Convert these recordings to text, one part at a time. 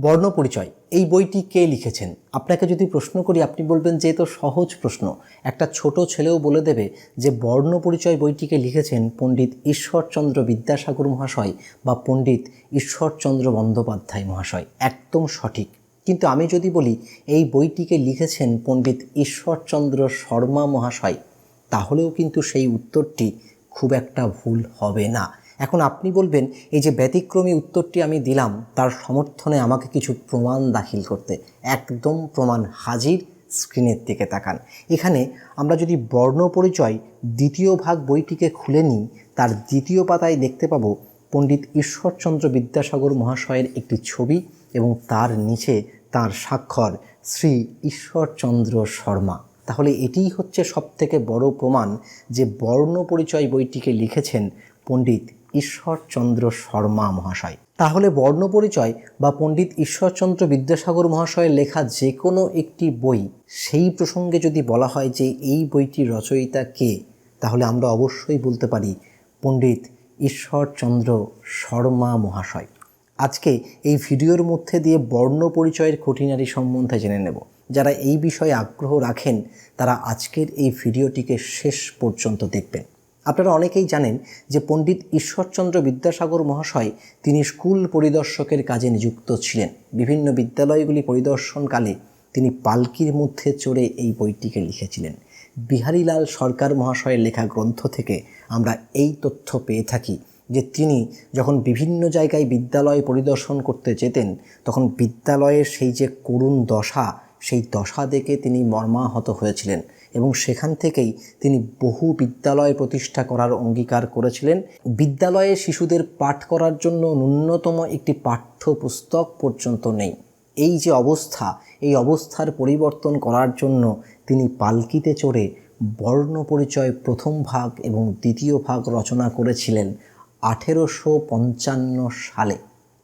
বর্ণ পরিচয় এই বইটি কে লিখেছেন? আপনাকে যদি প্রশ্ন করি, আপনি বলবেন যে তো সহজ প্রশ্ন। একটা ছোট ছেলেও বলে দেবে যে বর্ণ পরিচয় বইটিকে লিখেছেন পণ্ডিত ঈশ্বরচন্দ্র বিদ্যাসাগর মহাশয় বা পণ্ডিত ঈশ্বরচন্দ্র বন্দ্যোপাধ্যায় মহাশয়। একদম সঠিক। কিন্তু আমি যদি বলি, এই বইটিকে লিখেছেন পণ্ডিত ঈশ্বরচন্দ্র শর্মা মহাশয়, তাহলেও কিন্তু সেই উত্তরটি খুব একটা ভুল হবে না। এখন আপনি বলবেন, এই যে ব্যতিক্রমী উত্তরটি আমি দিলাম, তার সমর্থনে আমাকে কিছু প্রমাণ দাখিল করতে। একদম প্রমাণ হাজির, স্ক্রিনের দিকে তাকান। এখানে আমরা যদি বর্ণ পরিচয় দ্বিতীয় ভাগ বইটিকে খুলে নিই, তার দ্বিতীয় পাতায় দেখতে পাবো পণ্ডিত ঈশ্বরচন্দ্র বিদ্যাসাগর মহাশয়ের একটি ছবি এবং তার নিচে তার স্বাক্ষর, শ্রী ঈশ্বরচন্দ্র শর্মা। তাহলে এটিই হচ্ছে সবথেকে বড় প্রমাণ যে বর্ণ পরিচয় বইটিকে লিখেছেন পণ্ডিত ঈশ্বরচন্দ্র শর্মা মহাশয়। তাহলে বর্ণ পরিচয় বা পণ্ডিত ঈশ্বরচন্দ্র বিদ্যাসাগর মহাশয়ের লেখা যে কোনো একটি বই, সেই প্রসঙ্গে যদি বলা হয় যে এই বইটির রচয়িতা কে, তাহলে আমরা অবশ্যই বলতে পারি পণ্ডিত ঈশ্বরচন্দ্র শর্মা মহাশয়। আজকে এই ভিডিওর মধ্যে দিয়ে বর্ণ পরিচয়ের খুঁটিনারি সম্বন্ধে জেনে নেব। যারা এই বিষয়ে আগ্রহ রাখেন, তারা আজকের এই ভিডিওটিকে শেষ পর্যন্ত দেখবেন। আপনারা অনেকেই জানেন যে পণ্ডিত ঈশ্বরচন্দ্র বিদ্যাসাগর মহাশয় তিনি স্কুল পরিদর্শকের কাজে নিযুক্ত ছিলেন। বিভিন্ন বিদ্যালয়গুলি পরিদর্শনকালে তিনি পালকির মধ্যে চড়ে এই বইটিকে লিখেছিলেন। বিহারীলাল সরকার মহাশয়ের লেখা গ্রন্থ থেকে আমরা এই তথ্য পেয়ে থাকি যে তিনি যখন বিভিন্ন জায়গায় বিদ্যালয় পরিদর্শন করতে যেতেন, তখন বিদ্যালয়ের সেই যে করুণ দশা সেই দশা দেখে তিনি মর্মাহত হয়েছিলেন এবং সেখান থেকেই তিনি বহু বিদ্যালয় প্রতিষ্ঠা করার অঙ্গীকার করেছিলেন। বিদ্যালয়ে শিশুদের পাঠ করার জন্য ন্যূনতম একটি পাঠ্যপুস্তক পর্যন্ত নেই। এই যে অবস্থা, এই অবস্থার পরিবর্তন করার জন্য তিনি পালকিতে চড়ে বর্ণ পরিচয় প্রথম ভাগ এবং দ্বিতীয় ভাগ রচনা করেছিলেন আঠেরোশো পঞ্চান্ন সালে।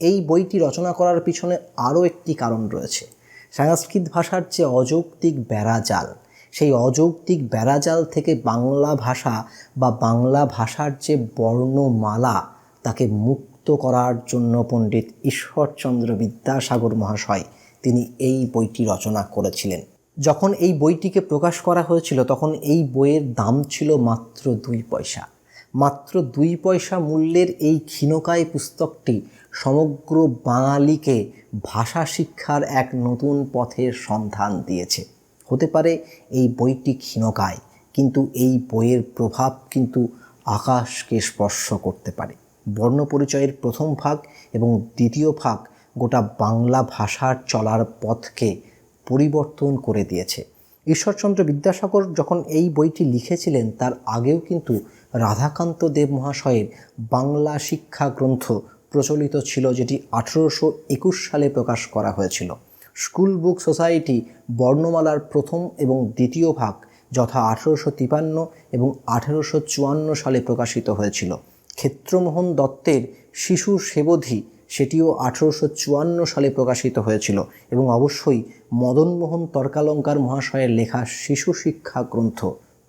এই বইটি রচনা করার পিছনে আরও একটি কারণ রয়েছে। সংস্কৃত ভাষার যে অযৌক্তিক বেড়াজাল সেই অযৌক্তিক বেড়াজাল থেকে বাংলা ভাষা বা বাংলা ভাষার যে বর্ণমালা, তাকে মুক্ত করার জন্য পণ্ডিত ঈশ্বরচন্দ্র বিদ্যাসাগর মহাশয় তিনি এই বইটি রচনা করেছিলেন। যখন এই বইটিকে প্রকাশ করা হয়েছিল, তখন এই বইয়ের দাম ছিল মাত্র দুই পয়সা। মাত্র দুই পয়সা মূল্যের এই ক্ষীণকায় পুস্তকটি সমগ্র বাঙালিকে ভাষা শিক্ষার এক নতুন পথের সন্ধান দিয়েছে। হতে পারে এই বইটি ক্ষীণকায়, কিন্তু এই বইয়ের প্রভাব কিন্তু আকাশকে স্পর্শ করতে পারে। বর্ণ পরিচয়ের প্রথম ভাগ এবং দ্বিতীয় ভাগ গোটা বাংলা ভাষার চলার পথকে পরিবর্তন করে দিয়েছে। ঈশ্বরচন্দ্র বিদ্যাসাগর যখন এই বইটি লিখেছিলেন, তার আগেও কিন্তু রাধাকান্ত দেব মহাশয়ের বাংলা শিক্ষা গ্রন্থ প্রচলিত ছিল, যেটি আঠেরোশো একুশ সালে প্রকাশ করা হয়েছিল। স্কুল বুক সোসাইটি বর্ণমালার প্রথম এবং দ্বিতীয় ভাগ যথা আঠেরোশো তিপান্ন এবং আঠেরোশো চুয়ান্ন সালে প্রকাশিত হয়েছিল। ক্ষেত্রমোহন দত্তের শিশু সেবধি সেটিও আঠেরোশো চুয়ান্ন সালে প্রকাশিত হয়েছিল এবং অবশ্যই মদনমোহন তর্কালঙ্কার মহাশয়ের লেখা শিশু শিক্ষা গ্রন্থ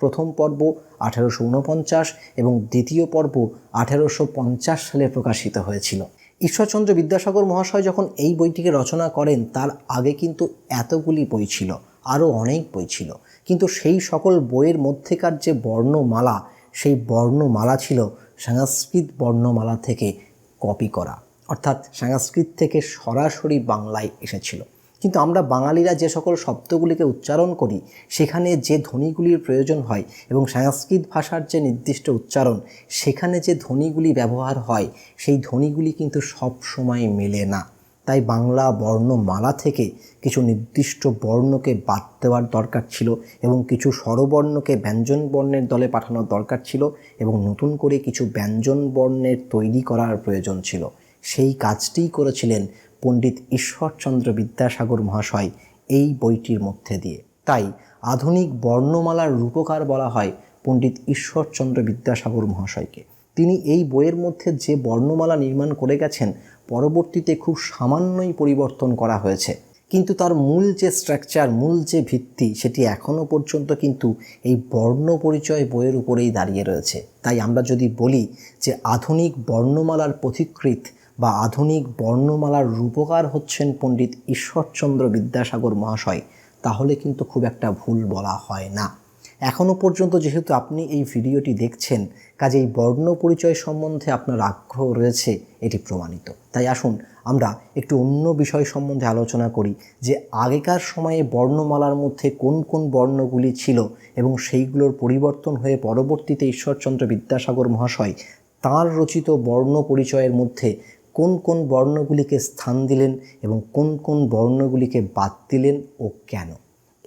প্রথম পর্ব আঠেরোশো উনপঞ্চাশ এবং দ্বিতীয় পর্ব আঠেরোশো পঞ্চাশ সালে প্রকাশিত হয়েছিল। ঈশ্বরচন্দ্র বিদ্যাসাগর মহাশয় যখন এই বইটিকে রচনা করেন, তার আগে কিন্তু এতগুলি বই ছিল, আরও অনেক বই ছিল। কিন্তু সেই সকল বইয়ের মধ্যেকার যে বর্ণমালা, সেই বর্ণমালা ছিল সংস্কৃত বর্ণমালা থেকে কপি করা। অর্থাৎ সংস্কৃত থেকে সরাসরি বাংলায় এসেছিল। কিন্তু আমরা বাঙালিরা যে সকল শব্দগুলিকে উচ্চারণ করি, সেখানে যে ধ্বনিগুলির প্রয়োজন হয় এবং সংস্কৃত ভাষার যে নির্দিষ্ট উচ্চারণ, সেখানে যে ধ্বনিগুলি ব্যবহার হয়, সেই ধ্বনিগুলি কিন্তু সব সময় মেলে না। তাই বাংলা বর্ণমালা থেকে কিছু নির্দিষ্ট বর্ণকে বাদ দেওয়ার দরকার ছিল এবং কিছু স্বরবর্ণকে ব্যঞ্জন বর্ণের দলে পাঠানোর দরকার ছিল এবং নতুন করে কিছু ব্যঞ্জন বর্ণের তৈরি করার প্রয়োজন ছিল। সেই কাজটিই করেছিলেন পণ্ডিত ঈশ্বরচন্দ্র বিদ্যাসাগর মহাশয় এই বইটির মধ্যে দিয়ে। তাই আধুনিক বর্ণমালার রূপকার বলা হয় পণ্ডিত ঈশ্বরচন্দ্র বিদ্যাসাগর মহাশয়কে। তিনি এই বইয়ের মধ্যে যে বর্ণমালা নির্মাণ করে গেছেন, পরবর্তীতে খুব সামান্যই পরিবর্তন করা হয়েছে। কিন্তু তার মূল যে স্ট্রাকচার মূল যে ভিত্তি, সেটি এখনও পর্যন্ত কিন্তু এই বর্ণ পরিচয় বইয়ের উপরেই দাঁড়িয়ে রয়েছে। তাই আমরা যদি বলি যে আধুনিক বর্ণমালার পথিকৃত বা আধুনিক বর্ণমালার রূপকার হচ্ছেন পণ্ডিত ঈশ্বরচন্দ্র বিদ্যাসাগর মহাশয়, তাহলে কিন্তু খুব একটা ভুল বলা হয় না। এখনও পর্যন্ত যেহেতু আপনি এই ভিডিওটি দেখছেন, কাজেই বর্ণ পরিচয় সম্বন্ধে আপনার আগ্রহ রয়েছে, এটি প্রমাণিত। তাই আসুন, আমরা একটু অন্য বিষয় সম্বন্ধে আলোচনা করি, যে আগেকার সময়ে বর্ণমালার মধ্যে কোন কোন বর্ণগুলি ছিল এবং সেইগুলোর পরিবর্তন হয়ে পরবর্তীতে ঈশ্বরচন্দ্র বিদ্যাসাগর মহাশয় তাঁর রচিত বর্ণ পরিচয়ের মধ্যে কোন কোন বর্ণগুলিকে স্থান দিলেন এবং কোন কোন বর্ণগুলিকে বাদ দিলেন ও কেন?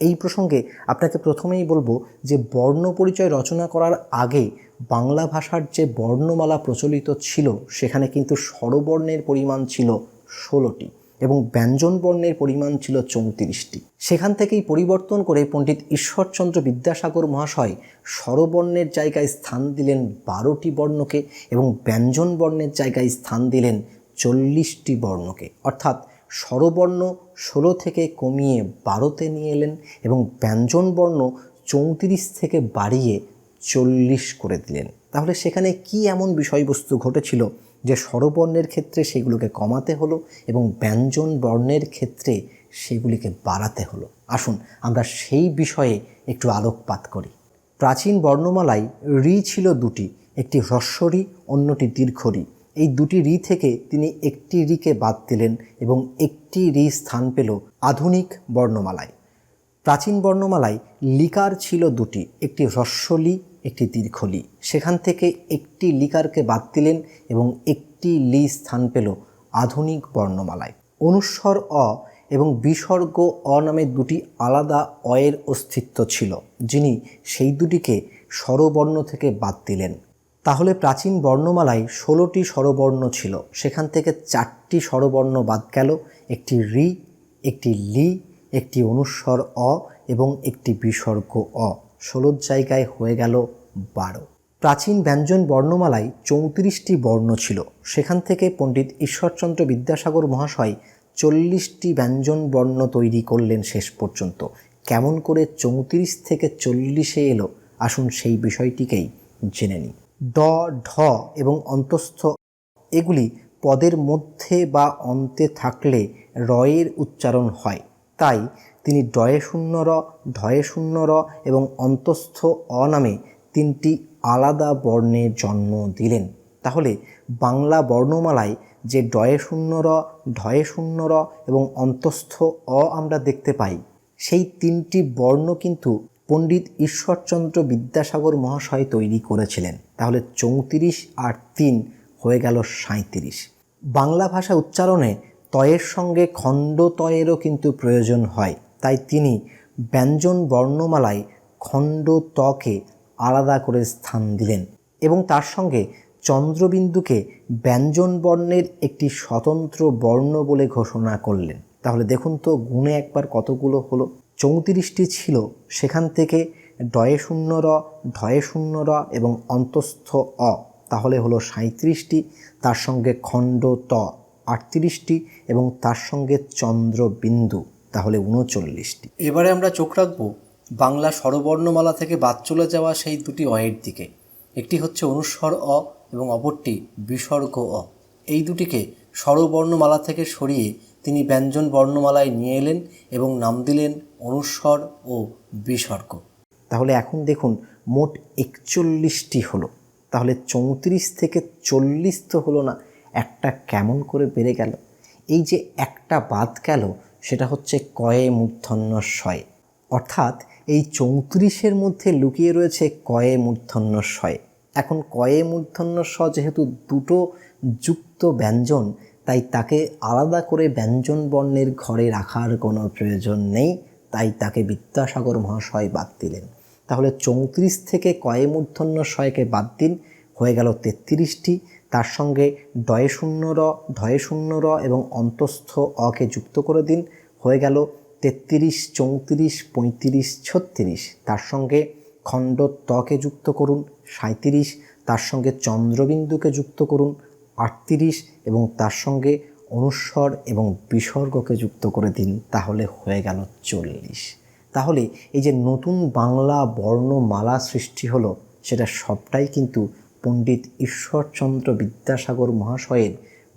এই প্রসঙ্গে আপনাকে প্রথমেই বলব যে বর্ণ পরিচয় রচনা করার আগে বাংলা ভাষার যে বর্ণমালা প্রচলিত ছিল, সেখানে কিন্তু স্বরবর্ণের পরিমাণ ছিল ষোলোটি এবং ব্যঞ্জন বর্ণের পরিমাণ ছিল চৌত্রিশটি। সেখান থেকেই পরিবর্তন করে পণ্ডিত ঈশ্বরচন্দ্র বিদ্যাসাগর মহাশয় স্বরবর্ণের জায়গায় স্থান দিলেন বারোটি বর্ণকে এবং ব্যঞ্জন বর্ণের জায়গায় স্থান দিলেন চল্লিশটি বর্ণকে, অর্থাৎ স্বরবর্ণ ষোলো থেকে কমিয়ে বারোতে নিয়ে এলেন এবং ব্যঞ্জন বর্ণ চৌত্রিশ থেকে বাড়িয়ে চল্লিশ করে দিলেন। তাহলে সেখানে কি এমন বিষয়বস্তু ঘটেছিল যে স্বরবর্ণের ক্ষেত্রে সেগুলোকে কমাতে হলো এবং ব্যঞ্জন বর্ণের ক্ষেত্রে সেগুলিকে বাড়াতে হলো? আসুন আমরা সেই বিষয়ে একটু আলোকপাত করি। প্রাচীন বর্ণমালায় রি ছিল দুটি, একটি হ্রস্বরি, অন্যটি দীর্ঘরি। এই দুটি রি থেকে তিনি একটি রিকে বাদ দিলেন এবং একটি রি স্থান পেল আধুনিক বর্ণমালায়। প্রাচীন বর্ণমালায় লিকার ছিল দুটি, একটি হ্রস্বলি, একটি দীর্ঘলি। সেখান থেকে একটি লিকারকে বাদ দিলেন এবং একটি লি স্থান পেল আধুনিক বর্ণমালায়। অনুস্বর অ এবং বিসর্গ অ নামে দুটি আলাদা অয়ের অস্তিত্ব ছিল, যিনি সেই দুটিকে স্বরবর্ণ থেকে বাদ দিলেন। তাহলে প্রাচীন বর্ণমালায় ষোলোটি স্বরবর্ণ ছিল। সেখান থেকে চারটি স্বরবর্ণ বাদ গেল। একটি রি, একটি লি, একটি অনুস্বর অ এবং একটি বিসর্গ অ। ষোলোর জায়গায় হয়ে গেল বারো। প্রাচীন ব্যঞ্জন বর্ণমালায় চৌত্রিশটি বর্ণ ছিল। সেখান থেকে পণ্ডিত ঈশ্বরচন্দ্র বিদ্যাসাগর মহাশয় চল্লিশটি ব্যঞ্জন বর্ণ তৈরি করলেন শেষ পর্যন্ত। কেমন করে চৌত্রিশ থেকে চল্লিশে এলো? আসুন সেই বিষয়টিকেই জেনে নিই। ড, ঢ এবং অন্তস্থ এগুলি পদের মধ্যে বা অন্তে থাকলে রয়ের উচ্চারণ হয়। তাই তিনি ডয়ে শূন্য র ঢয়ে শূন্য র এবং অন্তস্থ অ নামে তিনটি আলাদা বর্ণের জন্ম দিলেন। তাহলে বাংলা বর্ণমালায় যে ডয়ে শূন্য র ঢয়ে শূন্য র এবং অন্তস্থ অ আমরা দেখতে পাই, সেই তিনটি বর্ণ কিন্তু পণ্ডিত ঈশ্বরচন্দ্র বিদ্যাসাগর মহাশয় তৈরি করেছিলেন। তাহলে চৌত্রিশ আর তিন হয়ে গেল সাঁত্রিশ বাংলা ভাষা উচ্চারণে তয়ের সঙ্গে খণ্ড কিন্তু প্রয়োজন হয়। তাই তিনি ব্যঞ্জন বর্ণমালায় খণ্ড আলাদা করে স্থান দিলেন এবং তার সঙ্গে চন্দ্রবিন্দুকে ব্যঞ্জন বর্ণের একটি স্বতন্ত্র বর্ণ বলে ঘোষণা করলেন। তাহলে দেখুন তো, গুণে একবার কতগুলো হলো? চৌত্রিশটি ছিল। সেখান থেকে ডয়ে শূন্য র ঢয়ে শূন্য র এবং অন্তস্থ অ, তাহলে হলো সাঁত্রিশটি তার সঙ্গে খণ্ড ত, আটত্রিশটি এবং তার সঙ্গে চন্দ্রবিন্দু, তাহলে উনচল্লিশটি। এবারে আমরা চোখ রাখব বাংলা স্বরবর্ণমালা থেকে বাদ চলে যাওয়া সেই দুটি অয়ের দিকে। একটি হচ্ছে অনুস্বর অ এবং অপরটি বিসর্গ অ। এই দুটিকে স্বরবর্ণমালা থেকে সরিয়ে তিনি ব্যঞ্জন বর্ণমালায় নিয়ে এলেন এবং নাম দিলেন অনুস্বর ও বিসর্গ। তাহলে এখন দেখুন, মোট একচল্লিশটি হলো। তাহলে চৌত্রিশ থেকে চল্লিশ তো হলো না, একটা কেমন করে বেড়ে গেল? এই যে একটা বাদ গেল, সেটা হচ্ছে কয়ে মূর্ধন্য শয়ে অর্থাৎ এই চৌত্রিশের মধ্যে লুকিয়ে রয়েছে কয়ে মূর্ধন্য শয়ে এখন কয়ে মূর্ধন্য স যেহেতু দুটো যুক্ত ব্যঞ্জন তাই তাকে আলাদা করে ব্যঞ্জন বর্ণের ঘরে রাখার কোনো প্রয়োজন নেই, তাই তাকে বিদ্যাসাগর মহাশয় বাদ দিলেন। তাহলে চৌত্রিশ থেকে কয়ে মূর্ধন্য শয়কে বাদ দিন, হয়ে গেল তেত্রিশটি। তার সঙ্গে ডয়ে শূন্য র ঢয়ে শূন্য র এবং অন্তস্থ অকে যুক্ত করে দিন, হয়ে গেল তেত্রিশ, চৌত্রিশ, পঁয়ত্রিশ, ছত্রিশ। তার সঙ্গে খণ্ড তকে যুক্ত করুন সাঁত্রিশ তার সঙ্গে চন্দ্রবিন্দুকে যুক্ত করুন আটত্রিশ এবং তার সঙ্গে অনুস্বর এবং বিসর্গকে যুক্ত করে দিন, তাহলে হয়ে গেল চল্লিশ। তাহলে এই যে নতুন বাংলা বর্ণমালা সৃষ্টি হলো, সেটা সবটাই কিন্তু পণ্ডিত ঈশ্বরচন্দ্র বিদ্যাসাগর মহাশয়ের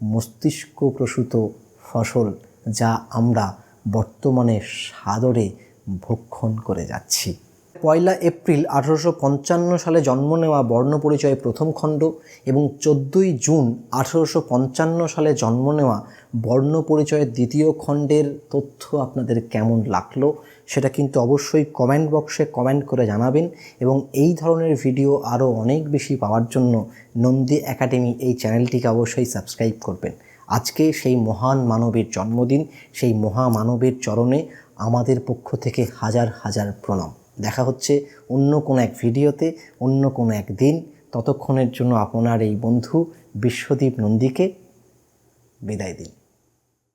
মস্তিষ্ক প্রসূত ফসল, যা আমরা বর্তমানে সাদরে ভক্ষণ করে যাচ্ছি। পয়লা এপ্রিল আঠারোশো পঞ্চান্ন সালে জন্ম নেওয়া বর্ণপরিচয় প্রথম খণ্ড এবং চোদ্দোই জুন আঠারোশো পঞ্চান্ন সালে জন্ম নেওয়া বর্ণপরিচয়ের দ্বিতীয় খণ্ডের তথ্য আপনাদের কেমন লাগল সেটা কিন্তু অবশ্যই কমেন্ট বক্সে কমেন্ট করে জানাবেন এবং এই ধরনের ভিডিও আরও অনেক বেশি পাওয়ার জন্য নন্দী একাডেমি এই চ্যানেলটিকে অবশ্যই সাবস্ক্রাইব করবেন। আজকে সেই মহান মানবের জন্মদিন, সেই মহামানবের চরণে আমাদের পক্ষ থেকে হাজার হাজার প্রণাম। দেখা হচ্ছে অন্য কোনো এক ভিডিওতে, অন্য কোনো এক দিন। ততক্ষণের জন্য আপনার এই বন্ধু বিশ্বদীপ নন্দীকে বিদায় দিন।